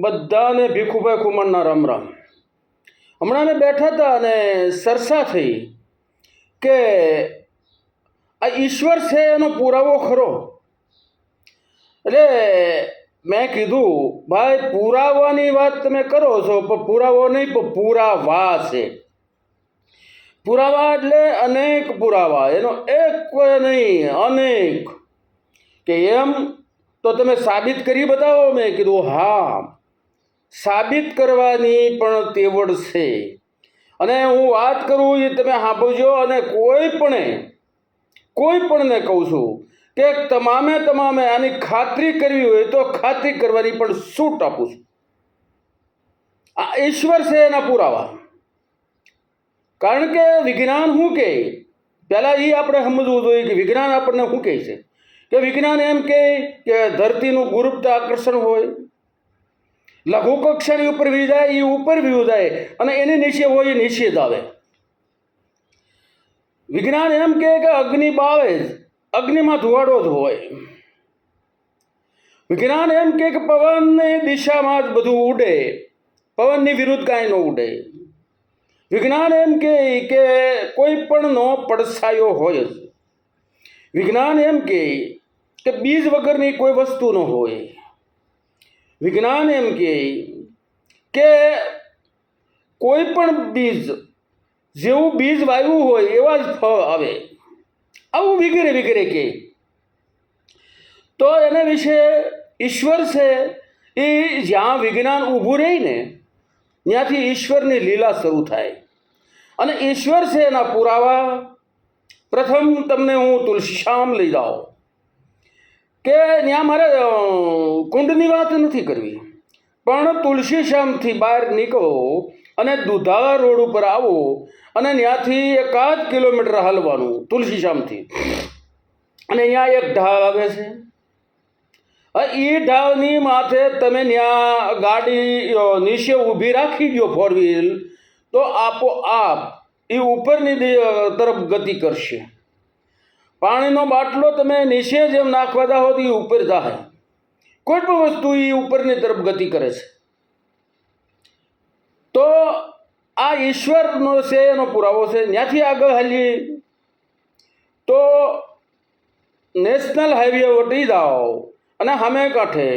બધાને ભીખુભાઈ ખુમણના રામ રામ. હમણાં અમે બેઠા હતા અને સરસા થઈ કે આ ઈશ્વર છે એનો પુરાવો ખરો. એટલે મેં કીધું, ભાઈ, પુરાવાની વાત તમે કરો છો, પણ પુરાવો નહીં, પણ પુરાવા છે. પુરાવા એટલે અનેક પુરાવા, એનો એક નહીં, અનેક. કે એમ તો તમે સાબિત કરી બતાવો, મેં કીધું, હા. સાબિત કરવાની પણ તેવડ છે. અને હું વાત કરું એ તમે સાંભળજો અને કોઈ પણ, કોઈ પણને કહું છું કે તમામે તમામે આની ખાતરી કરવી હોય તો ખાતરી કરવાની પણ છૂટ આપું છું. આ ઈશ્વર છે એના પુરાવા. કારણ કે વિજ્ઞાન શું કહે પહેલાં એ આપણે સમજવું જોઈએ કે વિજ્ઞાન આપણને શું કહે છે? કે વિજ્ઞાન એમ કહે કે ધરતીનું ગુરુત્વ આકર્ષણ હોય લઘુ કક્ષાની ઉપર વી જાય એ ઉપર વી જાય અને એની નીચે હોય એ નીચે જ આવે. વિજ્ઞાન એમ કહે કે અગ્નિ બાવે જ, અગ્નિમાં ધુવાડો જ હોય. વિજ્ઞાન એમ કે પવનની દિશામાં જ બધું ઉડે, પવનની વિરુદ્ધ કાંઈ ન ઉડે. વિજ્ઞાન એમ કહે કે કોઈ પણનો પડછાયો હોય જ. વિજ્ઞાન એમ કહે કે બીજ વગરની કોઈ વસ્તુ ન હોય. વિજ્ઞાન એમ કહે કે કોઈ પણ બીજ, જેવું બીજ વાવ્યું હોય એવા જ ફળ આવે. આવું વગેરે વગેરે કહે તો એના વિશે ઈશ્વર છે એ જ્યાં વિજ્ઞાન ઊભું રહી ને, ત્યાંથી ઈશ્વરની લીલા શરૂ થાય. અને ઈશ્વર છે એના પુરાવા. પ્રથમ તમને હું તુલસીશ્યામ લઈ જાઉં. કે ત્યાં મારે કુંડની વાત નથી કરવી. પણ તુલસીશ્યામથી બહાર નીકળો અને દુધાળા રોડ ઉપર આવો અને ત્યાંથી એકાદ કિલોમીટર હાલવાનું તુલસીશ્યામથી અને અહીંયા એક ઢાળ આવે છે. એ ઢાળની માથે તમે ત્યાં ગાડી નીચે ઊભી રાખી દો ફોર વ્હીલ તો આપોઆપ એ ઉપરની તરફ ગતિ કરશે. પાણીનો બાટલો તમે નીચે જેમ નાખવા જાઓ તો એ ઉપર જાય કોઈ પણ વસ્તુ એ ઉપરની તરફ ગતિ કરે છે. તો આ ઈશ્વરનો છે, એનો પુરાવો છે. ત્યાંથી આગળ હાલીએ. તો નેશનલ હાઈવે વટી જાઓ અને હમે કાંઠે.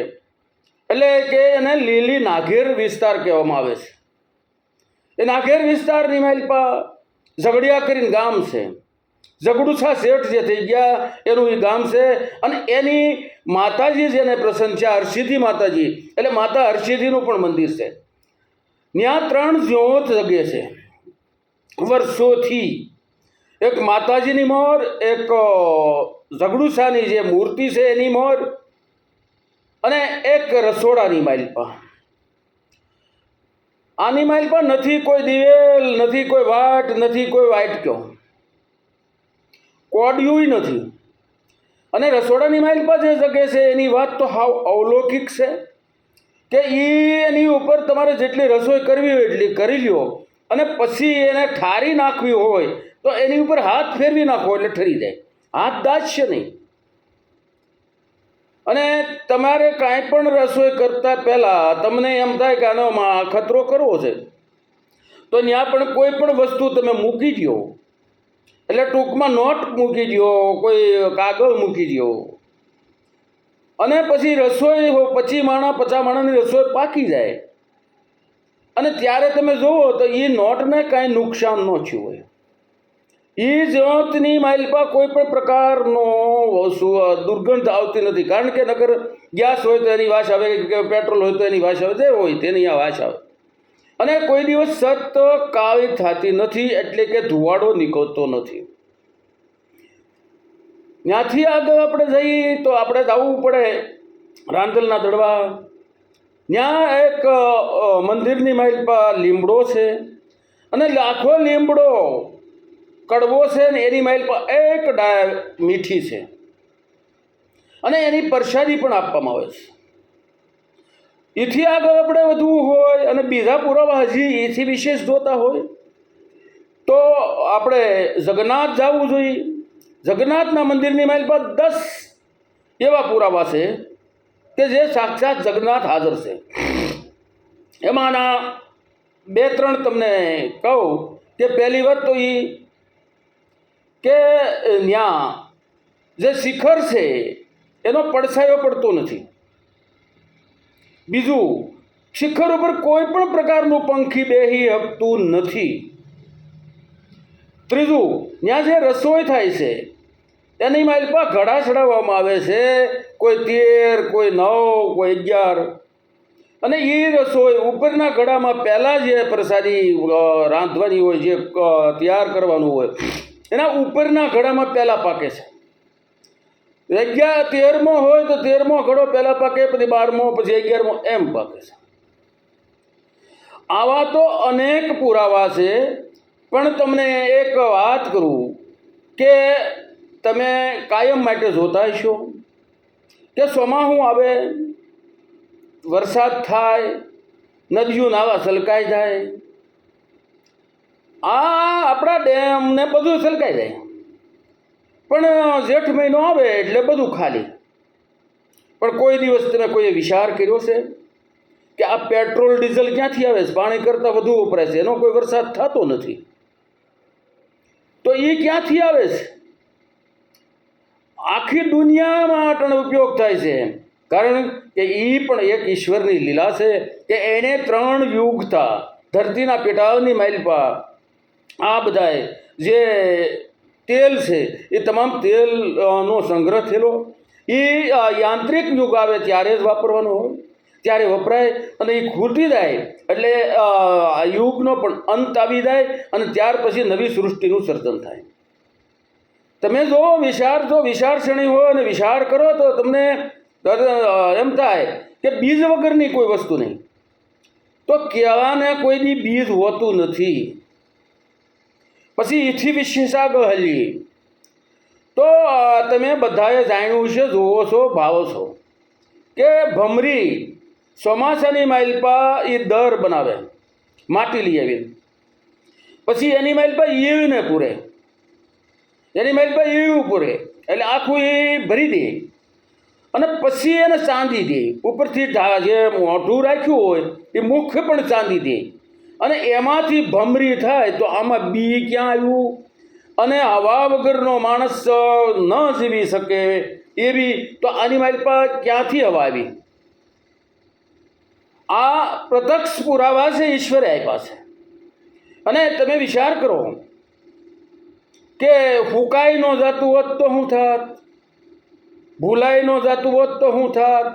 એટલે કે એને લીલી નાઘેર વિસ્તાર કહેવામાં આવે છે. એ નાઘેર વિસ્તારની માલપા ઝઘડિયા કરીને ગામ છે. ઝઘડુછા શેઠ જે થઈ ગયા, એનું એ ગામ છે. અને એની માતાજી જેને પ્રસન્ન છે હરસિદ્ધિ માતાજી, એટલે માતા હરસિદ્ધિનું પણ મંદિર છે. ત્યાં ત્રણ જ્યોત જગે છે. વર્ષોથી એક માતાજીની મોર, એક ઝઘડુસાની જે મૂર્તિ છે એની મોર, અને એક રસોડાની માઇલપા આની માઇલપા નથી કોઈ દિવેલ, નથી કોઈ વાટ, નથી કોઈ વાટક્યો કોડિયું નથી. અને રસોડાની માઇલ જે શકે છે, એની વાત તો હાવ અવલૌકિક છે કે એ એની ઉપર તમારે જેટલી રસોઈ કરવી હોય એટલી કરી લ્યો. અને પછી એને ઠારી નાખવી હોય, તો એની ઉપર હાથ ફેરવી નાખો એટલે ઠરી જાય. હાથ દાજશે નહીં. અને તમારે કાંઈ પણ રસોઈ કરતાં પહેલાં તમને એમ થાય કે આનો ખતરો કરવો છે. તો ત્યાં પણ કોઈ પણ વસ્તુ તમે મૂકી દો એટલે ટૂંકમાં નોટ મૂકી દો કોઈ કાગળ મૂકી દો અને પછી રસોઈ પચી માણા પચા માણાની રસોઈ પાકી જાય. અને ત્યારે તમે જુઓ તો એ નોટને કાંઈ નુકસાન ન થયું હોય. એ જ્યોતની માઇલપા કોઈ પણ પ્રકારનો દુર્ગંધ આવતી નથી. કારણ કે નગર ગેસ હોય તો એની વાસ આવે, કે પેટ્રોલ હોય તો એની વાસ આવે, જે હોય તેની આ વાસ આવે. અને કોઈ દિવસ સત કાળી થતી નથી એટલે કે ધુવાડો નીકળતો નથી. ત્યાંથી આગળ આપણે જઈએ તો આપણે જવું પડે રાંધલના દડવા. ત્યાં એક મંદિરની માઇલ પર લીમડો છે અને લાખો લીમડો કડવો છે ને એની માઇલ પર એક ડાય મીઠી છે. અને એની પ્રસાદી પણ આપવામાં આવે છે. એથી આગળ આપણે વધવું હોય અને બીજા પુરાવા હજી એથી વિશેષ જોતા હોય, તો આપણે જગન્નાથ જવું જોઈએ. જગન્નાથના મંદિરની માઇલ પર દસ એવા પુરાવા છે કે જે સાક્ષાત જગન્નાથ હાજર છે. એમાંના બે ત્રણ તમને કહું કે પહેલી વાત તો એ કે ત્યાં જે શિખર છે એનો પડછાયો પડતો નથી. બીજું, શિખર ઉપર કોઈ પણ પ્રકારનું પંખી બેહી હકતું નથી. ત્રીજું, ત્યાં જે રસોઈ થાય છે એની માલપા ઘડા ચડાવવામાં આવે છે, કોઈ તેર, કોઈ નવ, કોઈ અગિયાર. અને એ રસોઈ ઉપરના ઘડામાં પહેલાં જે પ્રસાદી રાંધવાની હોય, જે તૈયાર કરવાનું હોય, એના ઉપરના ઘડામાં પહેલાં પાકે છે. અગિયાર, તેરમો હોય તો તેરમો ઘડો, પહેલાં પાકે, પછી બારમો, પછી અગિયારમો, એમ પાકે છે. આવા તો અનેક પુરાવા છે, પણ તમને એક વાત કરું કે તમે કાયમ માટે જોતા હશો કે ચોમાસું આવે, વરસાદ થાય, નદીઓ નાવા સલકાઈ જાય? આ આપણા ડેમ ને બધું સલકાઈ જાય. પણ જેઠ મહિનો આવે એટલે બધું ખાલી. પણ કોઈ દિવસ તમે કોઈએ વિચાર કર્યો છે કે આ પેટ્રોલ, ડીઝલ ક્યાંથી આવે છે? પાણી કરતાં વધુ વપરાય છે. એનો કોઈ વરસાદ થતો નથી. તો એ ક્યાંથી આવે છે? આખી દુનિયામાં અટણ ઉપયોગ થાય છે કારણ કે એ પણ એક ઈશ્વરની લીલા છે કે એણે ત્રણ યુગ થા. ધરતીના પેટાવની માઇલપા આ બધાએ જે તેલ છે, એ તમામ તેલનો સંગ્રહ થયેલો. એ યાંત્રિક યુગ આવે ત્યારે જ વાપરવાનો હોય. ત્યારે વપરાય અને એ ખૂટી જાય એટલે યુગનો પણ અંત આવી જાય અને ત્યાર પછી નવી સૃષ્ટિનું સર્જન થાય. તમે જો વિચાર જો વિચારસરણી હોય અને વિચાર કરો તો તમને એમ થાય કે બીજ વગરની કોઈ વસ્તુ નહીં. તો કહેવાને કોઈની બીજ હોતું નથી. પછી એથી વિશેષ આગળ તો તમે બધાએ જાણ્યું છે જોવો છો, ભાવો છો, કે ભમરી ચોમાસાની માઇલ પર એ દર બનાવે, માટી લઈ આવી પછી એની માઇલ પર ઈવીને પૂરે. એની માઇલ પર ઈવી પૂરે, એટલે આખું એ ભરી દે. અને પછી એને ચાંદી દે. ઉપરથી જે મોઢું રાખ્યું હોય, એ મુખ પણ ચાંદી દે. અને એમાંથી ભમરી થાય તો આમાં બી ક્યાં આવ્યું? અને હવા વગરનો માણસ ન જીવી શકે એવી તો આની મારી પાસે ક્યાંથી હવા આવી? આ પ્રત્યક્ષ પુરાવા છે, ઈશ્વરે આપ્યા છે. અને તમે વિચાર કરો કે ફૂંકાઈ ન જાતું હોત તો હું થાત, ભૂલાઈ ન જાતું હોત તો હું થાત,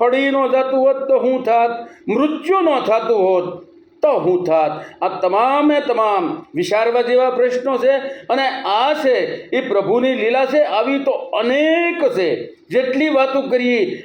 હળી ન જાતું હોત તો હું થાત, મૃત્યુ ન થતું હોત તો હું થાત આ તમામે તમામ વિચારવા જેવા પ્રશ્નો છે અને આ છે એ પ્રભુની લીલા છે. આવી તો અનેક છે. જેટલી વાતો કરીએ